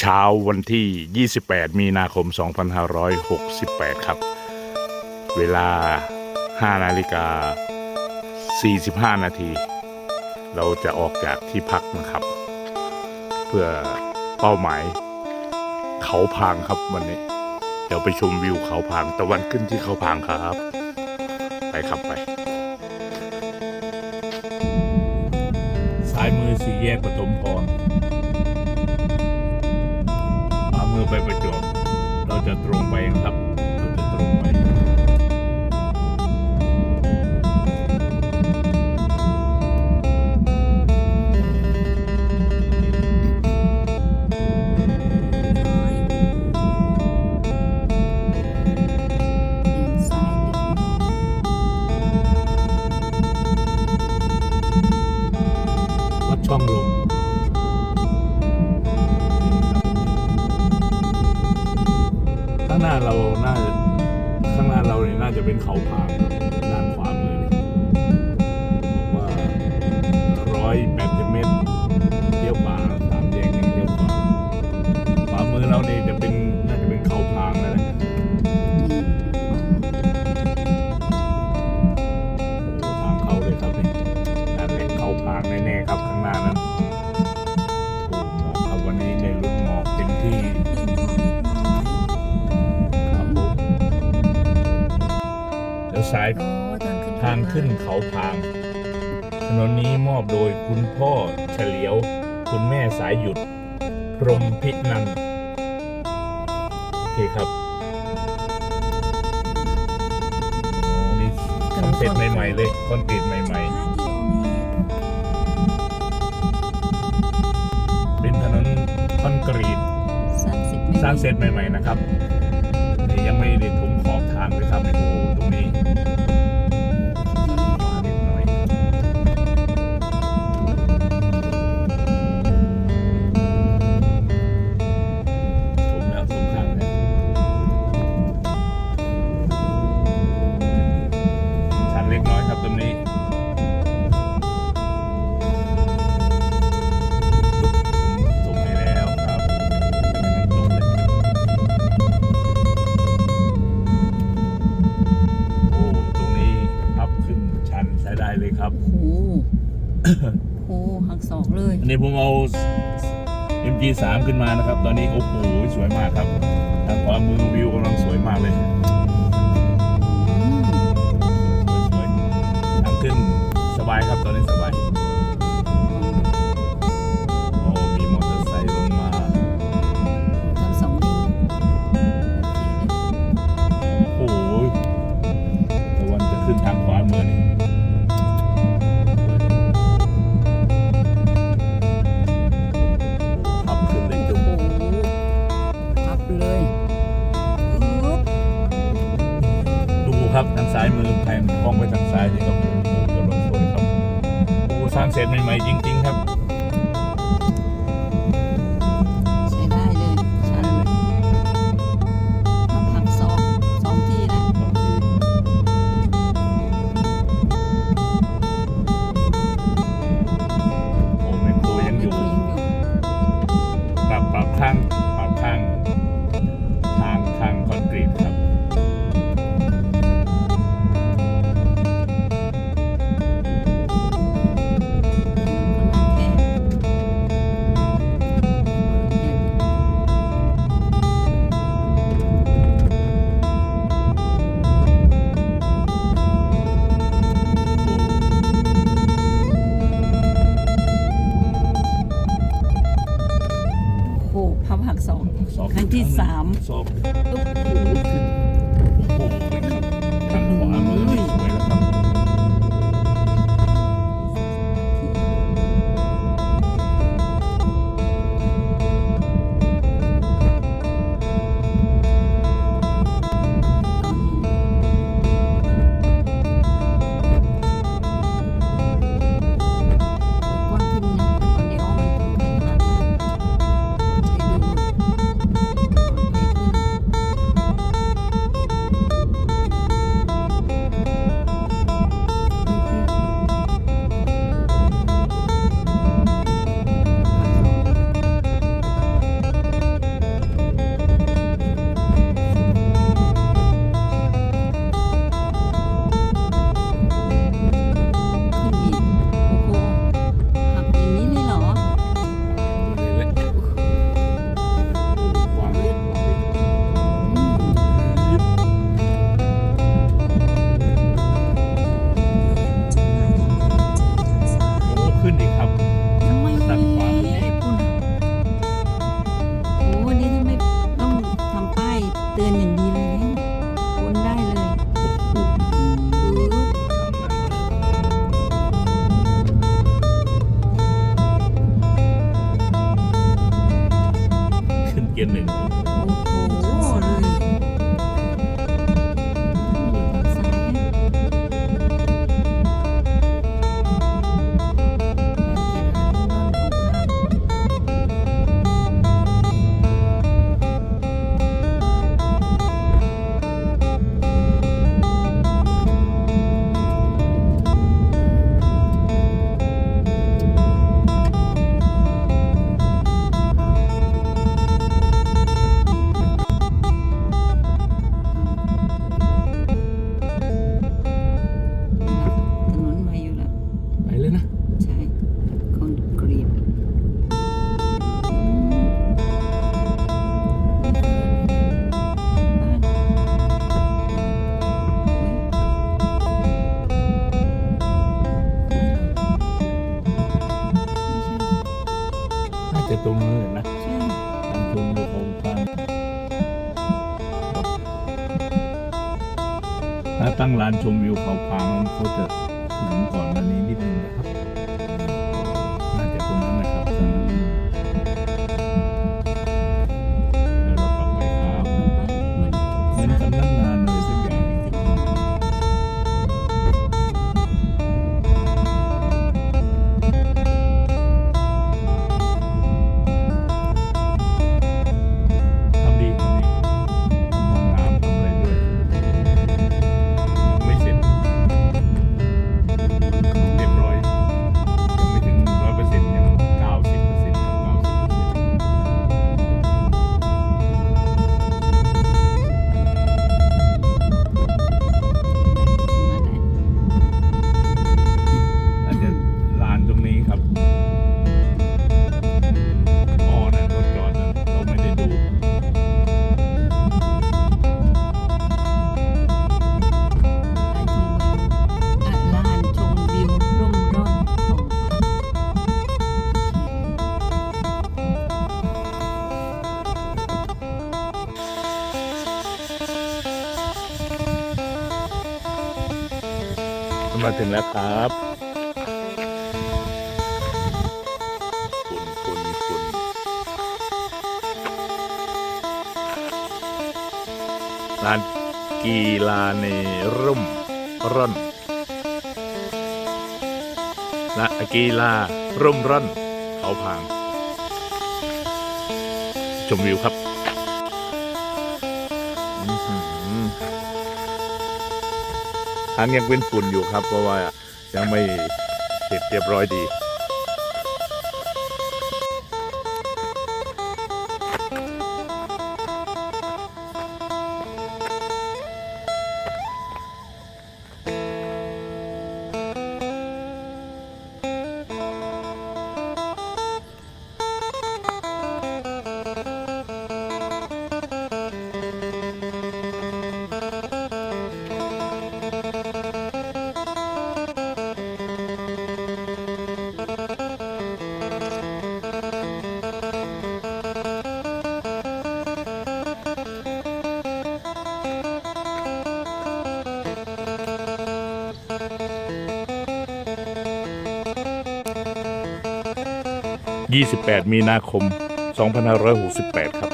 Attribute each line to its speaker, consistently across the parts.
Speaker 1: เช้าวันที่ 28 มีนาคม 2568 ครับ เวลา 5 นาฬิกา 45 นาที เราจะออกจากที่พักนะครับ เพื่อเป้าหมาย เขาพางครับวันนี้ เดี๋ยวไปชมวิวเขาพางตะวันขึ้นที่เขาพางครับ ไปครับไป สายมือสี่แยกปฐมพร ไปประจวบเราจะตรงไป
Speaker 2: ยั
Speaker 1: งทับ รมพิษนันโอเคครับนี่ทำเสร็จใหม่ๆเลยคอนกรีตใหม่ ๆ เป็นถนนคอนกรีต
Speaker 2: ส
Speaker 1: ร้างเสร็จใหม่ ๆ นะครับยังไม่ได้ถมขอบทางเลยครับในโอ้ตรงนี้ ผงเอา MG3 ขึ้นมานะครับ ตอนนี้โอ้โหสวยมากครับ ทางขวามือวิวกำลังสวยมากเลยยทางขึ้นสบายครับตอนนี้สบาย
Speaker 2: ถ้า
Speaker 1: ตั้งร้านชมวิวเขาพางเขาจะถึงก่อนวันนี้นิดนึงนะครับ
Speaker 2: มา
Speaker 1: ถึงแล้วครับฝุ่นฝุ่นฝุ่นลานกีฬาในร่มร่อนลานกีฬาร่มร่อนเขาพาง ชมวิวครับางยังเป็นฝุ่นอยู่ครับ เพราะว่ายังไม่เสร็จเรียบร้อยดี 28 มีนาคม 2568 ครับ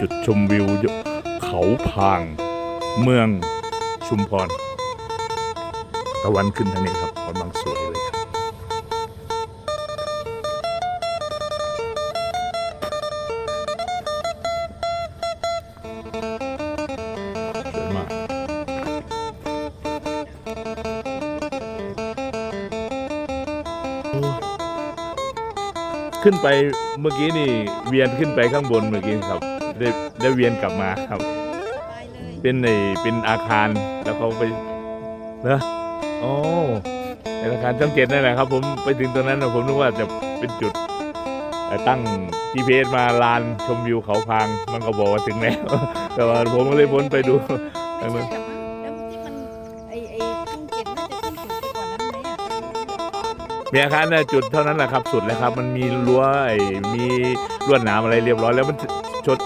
Speaker 1: จุดชมวิวเขาพาง เมืองชุมพร ตะวันขึ้นทางนี้ครับ ขึ้นไปเมื่อกี้นี่เวียนขึ้นไปข้างบนเมื่อกี้ครับ ได้ได้เวียนกลับมาครับ เป็นในเป็นอาคารแล้วเขาไปเนอะโอ้ในอาคารช่องเจ็ดนั่นแหละครับ ผมไปถึงตรงนั้นนะผมนึกว่าจะเป็นจุดเอ่อตั้ง GPS มาลานชมวิวเขาพางมันก็บอกว่าถึงแล้วแต่ว่าผมก็เลยวนไปดูทางนั้น
Speaker 3: มีอา
Speaker 1: คารน่ะจุดเท่านั้นแหละครับสุดแล้วครับ มันมีรั้วมีลวดหนามอะไรเรียบร้อยแล้วมันชด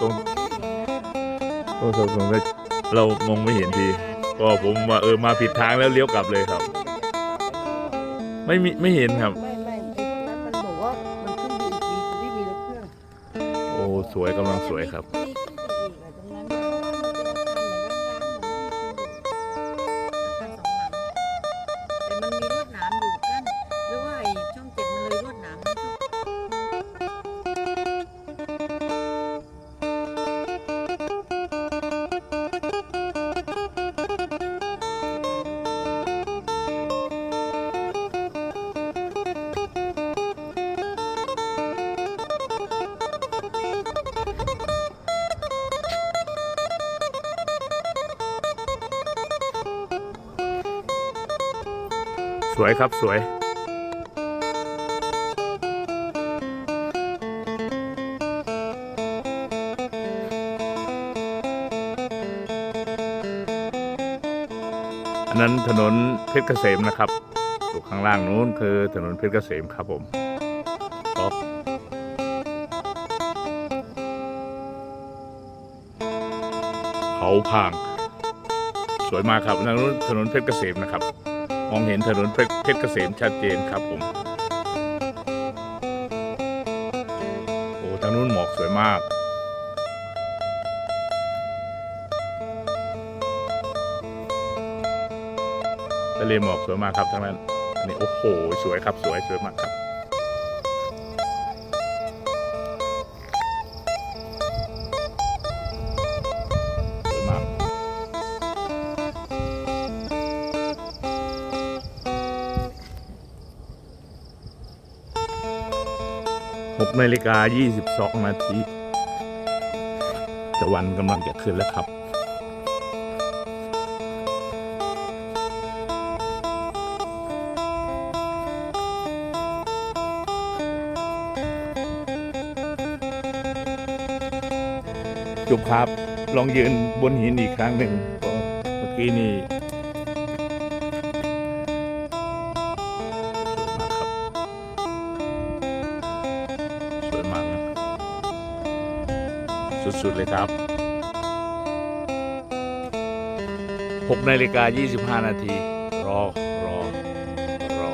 Speaker 1: ตรงตรงตรงตรงนั้นเรามองไม่เห็นทีก็ผมว่าเออมาผิดทางแล้วเลี้ยวกลับเลยครับ ไม่มีไม่เห็นครับ
Speaker 3: ไม่ไม่ไอ้นั้นมันบอกว่ามันขึ้นไปอีกดีที่มีรถเครื่อง
Speaker 1: โอ้สวยกำลังสวยครับ
Speaker 3: สวย
Speaker 1: ครับสวย อันนั้นถนนเพชรเกษมนะครับอยู่ข้างล่างนู้นคือถนนเพชรเกษมครับผมเขาพาง สวยมากครับทางนู้นถนนเพชรเกษมนะครับ มองเห็นถนนเพชรเกษมชัดเจนครับผมโอ้ทางนู้นหมอกสวยมาก ทะเลหมอกสวยมากครับทางนั้นอันนี้โอ้โห สวยครับสวยสวยมากครับ 6นาฬิกา 22 นาทีตะวันกำลังจะขึ้นแล้วครับจบครับ ลองยืนบนหินอีกครั้งหนึ่งเมื่อกี้นี่ สุดๆเลยครับ 6นาฬิกา 25 นาที รอ รอ รอ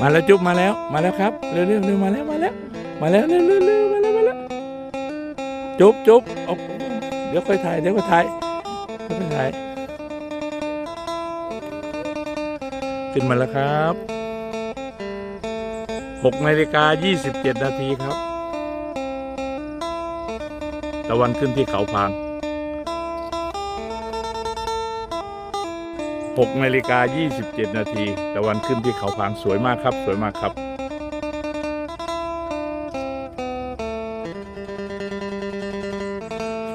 Speaker 1: มาแล้วจุ๊บมาแล้ว มาแล้วครับ เร็วๆเร็วมาแล้ว มาแล้ว มาแล้วเร็วๆ จุ๊บจุ๊บเอาเดี๋ยวค่อยถ่ายเดี๋ยวค่อยถ่ายเดี๋ยวค่อยถ่ายขึ้นมาแล้วครับ6นาฬิกา27 นาทีครับ ตะวันขึ้นที่เขาพาง6นาฬิกา27 นาที ตะวันขึ้นที่เขาพางสวยมากครับ สวยมากครับ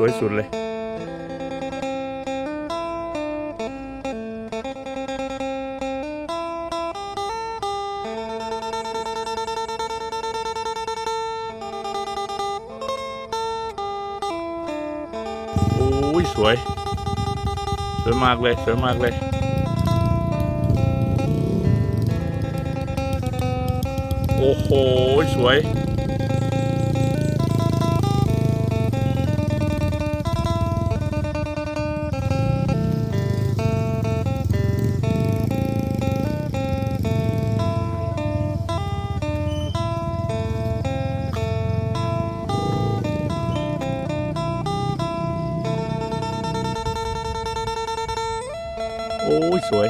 Speaker 1: วยสุดเลย โอ้ย สวย สวยมากเลย สวยมากเลยโอ้โห สวย ยสวย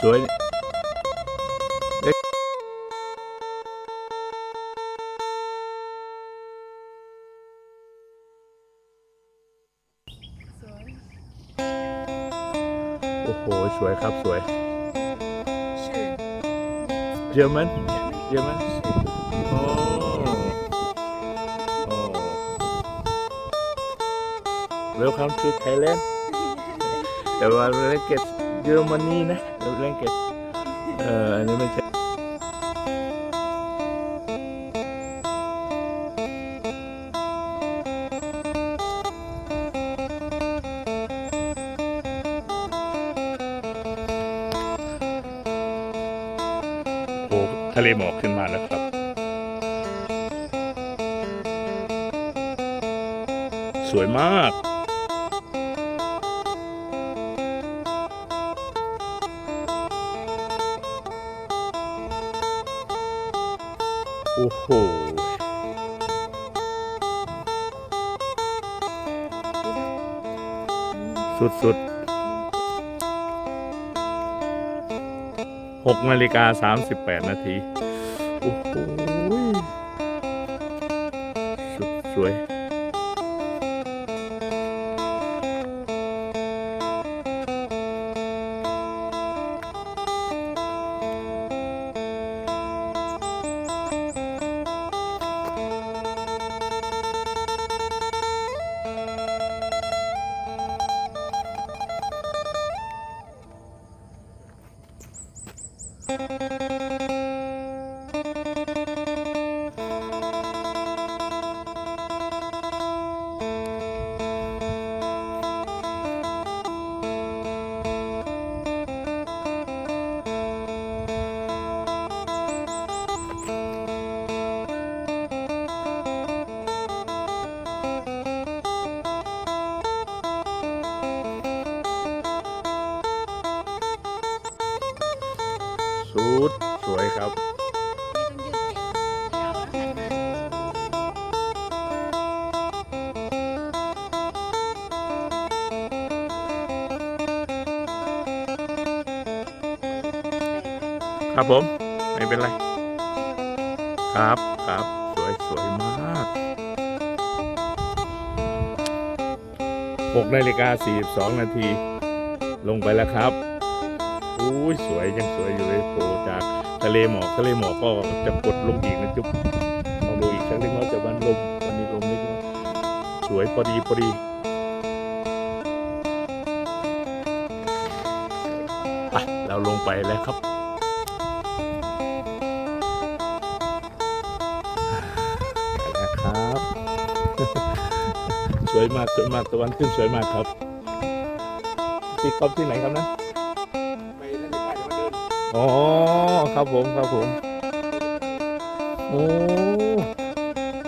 Speaker 1: สวยโอ้โห สวยครับสวย
Speaker 3: ชื่อ
Speaker 1: เยอรมันเยอรมันโอ้โอ้ Welcome to Thailand แต่ว่าเราเล่นเกตเยอรมนีนะเราเล่นเกตเอออันนี้ไม่ใช่ทะเลหมอกขึ้นมาแล้วครับ สวยมาก สุดๆหกนาฬิกาสามสิบแปดนาที โอ้โหสุดสวย Thank you. ครับผมไม่เป็นไร ครับครับสวยสวยมากหกนาฬิกาสี่สองนาที ลงไปแล้วครับอุ้ยสวยยังสวยอยู่เลยโผล่จากทะเลหมอกทะเลหมอกก็จะกดลงอีกนะจุ๊บลองดูอีกสักเล็กน้อยจะวันลมวันนี้ลมเล็กน้อยสวยพอดีพอดีไปเราลงไปแล้วครับ วยมากสวยมากตะวันขึ้นสวยมากครับที่ครอบที่ไหนครับนะ
Speaker 4: ไปเล่นในป่าเดี๋ยวมาเดิน
Speaker 1: อ๋อครับผมครับผมโอ้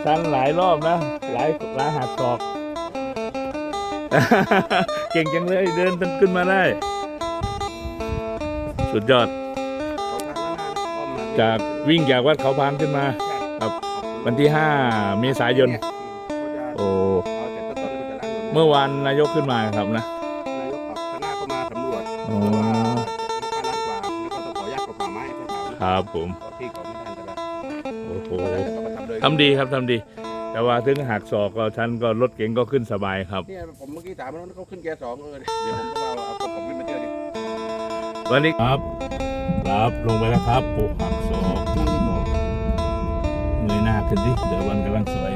Speaker 1: ชันหลายรอบนะหลายหลายหักศอก เก่งจังเลยเดินขึ้นมาได้ สุดยอด
Speaker 4: เขาทางล้านหน้านะอ้อมมา
Speaker 1: จากวิ่งจากวัดเขาพานขึ้นมา ครับ วันที่ 5 เมษายน
Speaker 4: เขาจะ
Speaker 1: โอ้
Speaker 4: เอาแต่ต้นๆ เลยมันจะล้างถนน
Speaker 1: เมื่อวานนายกขึ้นมาครับนะ
Speaker 4: นายกขับคณะเข้ามาสำรวจ
Speaker 1: อ๋อ
Speaker 4: เพราะว่าจะลูกค้าล้านกว่าแล้วก็ต้องขออนุญาตกับป่าไม้ให้เขา
Speaker 1: ครับผม
Speaker 4: ขอที่เขาไม่ทันแต่ละ
Speaker 1: โอ้โห
Speaker 4: แต่เขาก็ทำโดย
Speaker 1: ทำดีครับทำดี แต่ว่าถึงหักศอกก็ฉันก็รถเก๋งก็ขึ้นสบายครับ
Speaker 4: เนี่ยผมเมื่อกี้ถามมันว่าเขาขึ้นแกสองเออเดี๋ยวผมก็ว่าเอาผมขึ้นมาเจอดิ
Speaker 1: วันนี้ครับ ครับลงไปแล้วครับโอ้หักศอกเงยหน้าขึ้นดิเดี๋ยววันกำลังสวยนะ